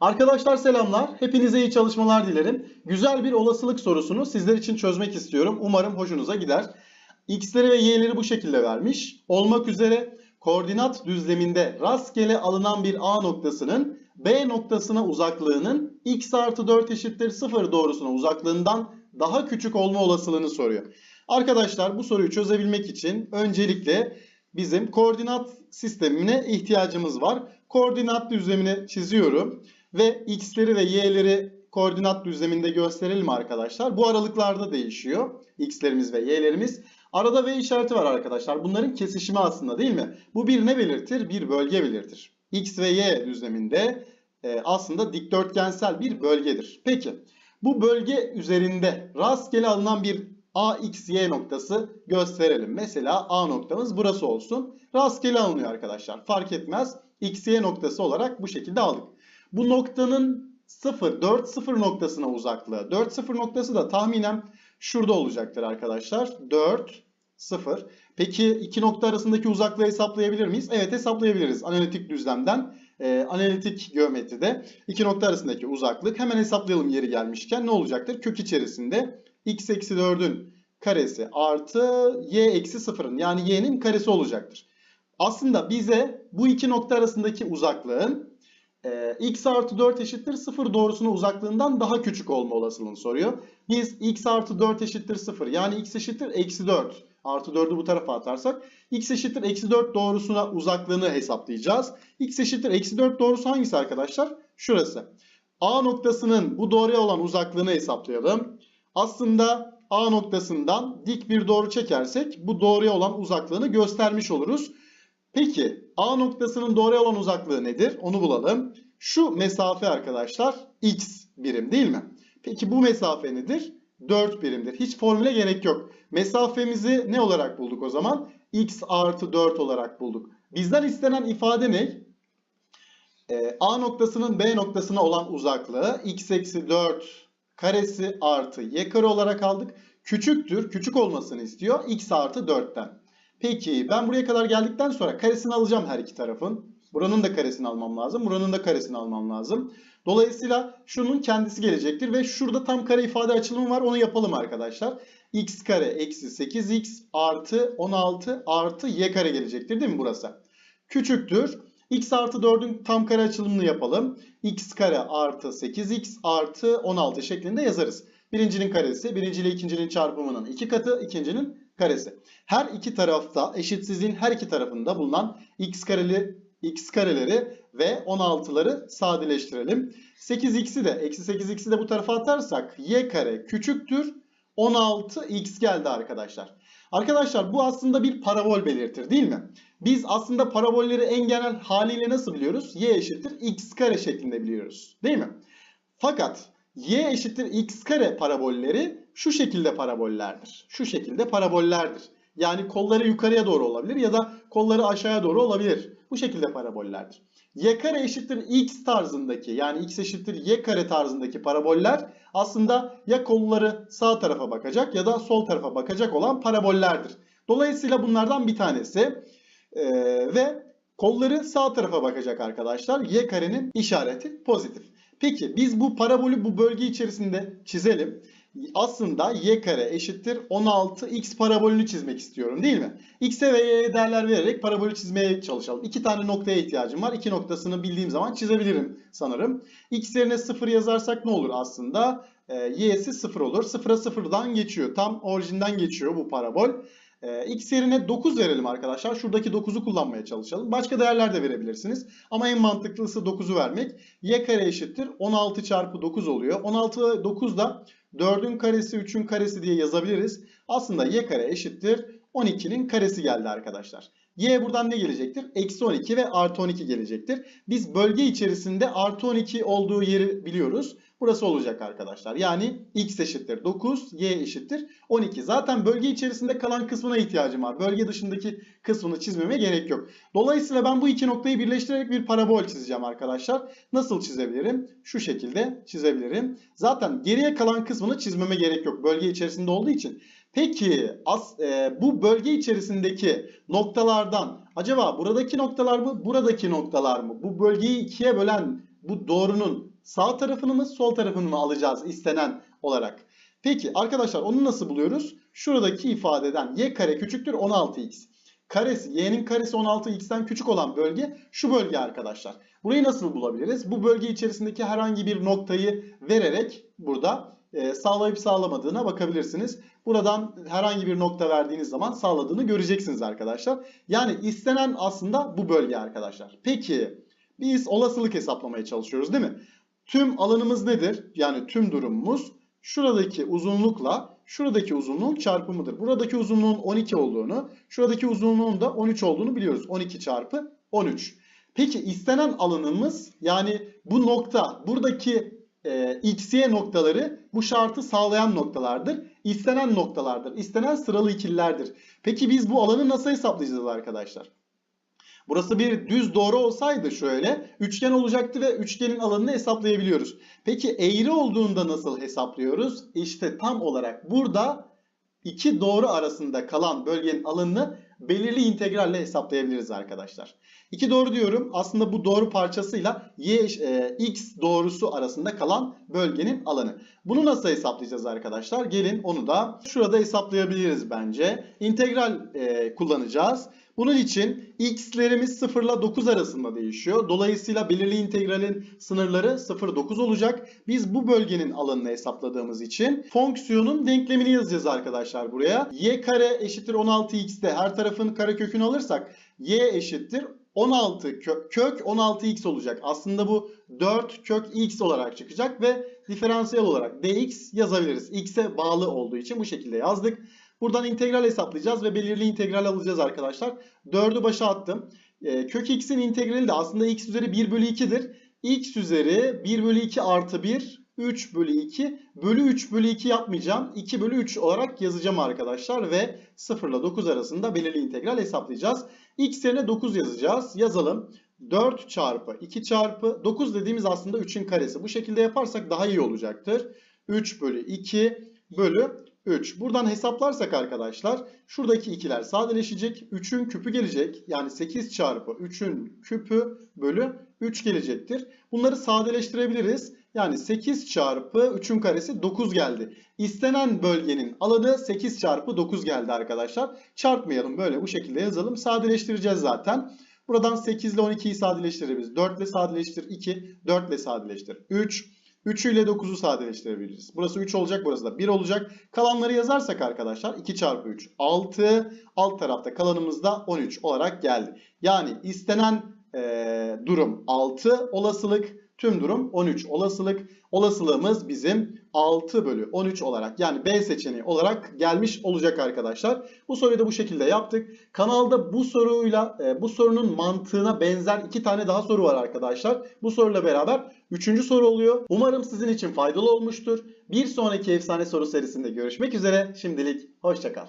Arkadaşlar selamlar. Hepinize iyi çalışmalar dilerim. Güzel bir olasılık sorusunu sizler için çözmek istiyorum. Umarım hoşunuza gider. X'leri ve Y'leri bu şekilde vermiş. Olmak üzere koordinat düzleminde rastgele alınan bir A noktasının B noktasına uzaklığının x artı 4 eşittir 0 doğrusuna uzaklığından daha küçük olma olasılığını soruyor. Arkadaşlar bu soruyu çözebilmek için öncelikle bizim koordinat sistemine ihtiyacımız var. Koordinat düzlemini çiziyorum ve x'leri ve y'leri koordinat düzleminde gösterelim arkadaşlar. Bu aralıklarda değişiyor x'lerimiz ve y'lerimiz. Arada v işareti var arkadaşlar. Bunların kesişimi aslında değil mi? Bu bir ne belirtir? Bir bölge belirtir. x ve y düzleminde e, aslında dikdörtgensel bir bölgedir. Peki bu bölge üzerinde rastgele alınan bir a, x, y noktası gösterelim. Mesela a noktamız burası olsun. Rastgele alınıyor arkadaşlar. Fark etmez. x, y noktası olarak bu şekilde aldık. Bu noktanın 0, 4, 0 noktasına uzaklığı. 4, 0 noktası da tahminen şurada olacaktır arkadaşlar. 4, 0. Peki iki nokta arasındaki uzaklığı hesaplayabilir miyiz? Evet hesaplayabiliriz. Analitik düzlemden, e, analitik geometride iki nokta arasındaki uzaklık. Hemen hesaplayalım yeri gelmişken ne olacaktır? Kök içerisinde x eksi 4'ün karesi artı y eksi 0'ın yani y'nin karesi olacaktır. Aslında bize bu iki nokta arasındaki uzaklığın e, x artı 4 eşittir 0 doğrusuna uzaklığından daha küçük olma olasılığını soruyor. Biz x artı 4 eşittir 0 yani x eşittir eksi 4 artı 4'ü bu tarafa atarsak x eşittir eksi 4 doğrusuna uzaklığını hesaplayacağız. x eşittir eksi 4 doğrusu hangisi arkadaşlar? Şurası. A noktasının bu doğruya olan uzaklığını hesaplayalım. Aslında A noktasından dik bir doğru çekersek bu doğruya olan uzaklığını göstermiş oluruz. Peki A noktasının doğruya olan uzaklığı nedir? Onu bulalım. Şu mesafe arkadaşlar x birim değil mi? Peki bu mesafe nedir? 4 birimdir. Hiç formüle gerek yok. Mesafemizi ne olarak bulduk o zaman? x artı 4 olarak bulduk. Bizden istenen ifade ne? Ee, A noktasının B noktasına olan uzaklığı x eksi 4 karesi artı y kare olarak aldık. Küçüktür. Küçük olmasını istiyor. x artı 4'ten. Peki ben buraya kadar geldikten sonra karesini alacağım her iki tarafın. Buranın da karesini almam lazım. Buranın da karesini almam lazım. Dolayısıyla şunun kendisi gelecektir ve şurada tam kare ifade açılımı var. Onu yapalım arkadaşlar. x kare eksi 8x artı 16 artı y kare gelecektir değil mi burası? Küçüktür. x artı 4'ün tam kare açılımını yapalım. x kare artı 8x artı 16 şeklinde yazarız. Birincinin karesi, birinci ile ikincinin çarpımının iki katı, ikincinin karesi. Her iki tarafta eşitsizliğin her iki tarafında bulunan x kareli x kareleri ve 16'ları sadeleştirelim. 8x'i de eksi 8x'i de bu tarafa atarsak y kare küçüktür 16x geldi arkadaşlar. Arkadaşlar bu aslında bir parabol belirtir değil mi? Biz aslında parabolleri en genel haliyle nasıl biliyoruz? y eşittir x kare şeklinde biliyoruz değil mi? Fakat y eşittir x kare parabolleri şu şekilde parabollerdir. Şu şekilde parabollerdir. Yani kolları yukarıya doğru olabilir ya da kolları aşağıya doğru olabilir. Bu şekilde parabollerdir. Y kare eşittir x tarzındaki yani x eşittir y kare tarzındaki paraboller aslında ya kolları sağ tarafa bakacak ya da sol tarafa bakacak olan parabollerdir. Dolayısıyla bunlardan bir tanesi ee, ve kolları sağ tarafa bakacak arkadaşlar. Y karenin işareti pozitif. Peki biz bu parabolü bu bölge içerisinde çizelim. Aslında y kare eşittir 16x parabolünü çizmek istiyorum değil mi? x'e ve y'ye değerler vererek parabolü çizmeye çalışalım. İki tane noktaya ihtiyacım var. İki noktasını bildiğim zaman çizebilirim sanırım. x yerine 0 yazarsak ne olur aslında? E, y'si 0 olur. 0'a 0'dan geçiyor. Tam orijinden geçiyor bu parabol. Ee, x yerine 9 verelim arkadaşlar. Şuradaki 9'u kullanmaya çalışalım. Başka değerler de verebilirsiniz. Ama en mantıklısı 9'u vermek. y kare eşittir 16 çarpı 9 oluyor. 16 9 da 4'ün karesi 3'ün karesi diye yazabiliriz. Aslında y kare eşittir 12'nin karesi geldi arkadaşlar. Y buradan ne gelecektir? Eksi 12 ve artı 12 gelecektir. Biz bölge içerisinde artı 12 olduğu yeri biliyoruz. Burası olacak arkadaşlar. Yani x eşittir 9, y eşittir 12. Zaten bölge içerisinde kalan kısmına ihtiyacım var. Bölge dışındaki kısmını çizmeme gerek yok. Dolayısıyla ben bu iki noktayı birleştirerek bir parabol çizeceğim arkadaşlar. Nasıl çizebilirim? Şu şekilde çizebilirim. Zaten geriye kalan kısmını çizmeme gerek yok. Bölge içerisinde olduğu için. Peki as, e, bu bölge içerisindeki noktalardan acaba buradaki noktalar mı, buradaki noktalar mı? Bu bölgeyi ikiye bölen bu doğrunun Sağ tarafını mı sol tarafını mı alacağız istenen olarak? Peki arkadaşlar onu nasıl buluyoruz? Şuradaki ifadeden y kare küçüktür 16x. Karesi y'nin karesi 16x'ten küçük olan bölge şu bölge arkadaşlar. Burayı nasıl bulabiliriz? Bu bölge içerisindeki herhangi bir noktayı vererek burada e, sağlayıp sağlamadığına bakabilirsiniz. Buradan herhangi bir nokta verdiğiniz zaman sağladığını göreceksiniz arkadaşlar. Yani istenen aslında bu bölge arkadaşlar. Peki biz olasılık hesaplamaya çalışıyoruz değil mi? Tüm alanımız nedir? Yani tüm durumumuz şuradaki uzunlukla şuradaki uzunluğun çarpımıdır. Buradaki uzunluğun 12 olduğunu, şuradaki uzunluğun da 13 olduğunu biliyoruz. 12 çarpı 13. Peki istenen alanımız yani bu nokta buradaki e, x, y noktaları bu şartı sağlayan noktalardır. İstenen noktalardır. İstenen sıralı ikililerdir. Peki biz bu alanı nasıl hesaplayacağız arkadaşlar? Burası bir düz doğru olsaydı şöyle üçgen olacaktı ve üçgenin alanını hesaplayabiliyoruz. Peki eğri olduğunda nasıl hesaplıyoruz? İşte tam olarak burada iki doğru arasında kalan bölgenin alanını belirli integralle hesaplayabiliriz arkadaşlar. İki doğru diyorum. Aslında bu doğru parçasıyla y e, x doğrusu arasında kalan bölgenin alanı. Bunu nasıl hesaplayacağız arkadaşlar? Gelin onu da şurada hesaplayabiliriz bence. İntegral e, kullanacağız. Bunun için x'lerimiz 0 ile 9 arasında değişiyor. Dolayısıyla belirli integralin sınırları 0 9 olacak. Biz bu bölgenin alanını hesapladığımız için fonksiyonun denklemini yazacağız arkadaşlar buraya. y kare eşittir 16x'te her tarafın karekökünü alırsak y eşittir 16 kök, kök 16x olacak. Aslında bu 4 kök x olarak çıkacak ve diferansiyel olarak dx yazabiliriz. x'e bağlı olduğu için bu şekilde yazdık. Buradan integral hesaplayacağız ve belirli integral alacağız arkadaşlar. 4'ü başa attım. E, kök x'in integrali de aslında x üzeri 1 bölü 2'dir. x üzeri 1 bölü 2 artı 1 3 bölü 2 bölü 3 bölü 2 yapmayacağım. 2 bölü 3 olarak yazacağım arkadaşlar ve 0 ile 9 arasında belirli integral hesaplayacağız. x yerine 9 yazacağız. Yazalım. 4 çarpı 2 çarpı 9 dediğimiz aslında 3'ün karesi. Bu şekilde yaparsak daha iyi olacaktır. 3 bölü 2 bölü 3. Buradan hesaplarsak arkadaşlar şuradaki ikiler sadeleşecek. 3'ün küpü gelecek. Yani 8 çarpı 3'ün küpü bölü 3 gelecektir. Bunları sadeleştirebiliriz. Yani 8 çarpı 3'ün karesi 9 geldi. İstenen bölgenin alanı 8 çarpı 9 geldi arkadaşlar. Çarpmayalım böyle bu şekilde yazalım. Sadeleştireceğiz zaten. Buradan 8 ile 12'yi sadeleştiririz. 4 ile sadeleştir 2, 4 ile sadeleştir 3. 3 ile 9'u sadeleştirebiliriz. Burası 3 olacak, burası da 1 olacak. Kalanları yazarsak arkadaşlar 2 çarpı 3 6. Alt tarafta kalanımız da 13 olarak geldi. Yani istenen e, durum 6 olasılık. Tüm durum 13 olasılık. Olasılığımız bizim 6 bölü 13 olarak yani B seçeneği olarak gelmiş olacak arkadaşlar. Bu soruyu da bu şekilde yaptık. Kanalda bu soruyla e, bu sorunun mantığına benzer iki tane daha soru var arkadaşlar. Bu soruyla beraber üçüncü soru oluyor. Umarım sizin için faydalı olmuştur. Bir sonraki efsane soru serisinde görüşmek üzere. Şimdilik hoşçakal.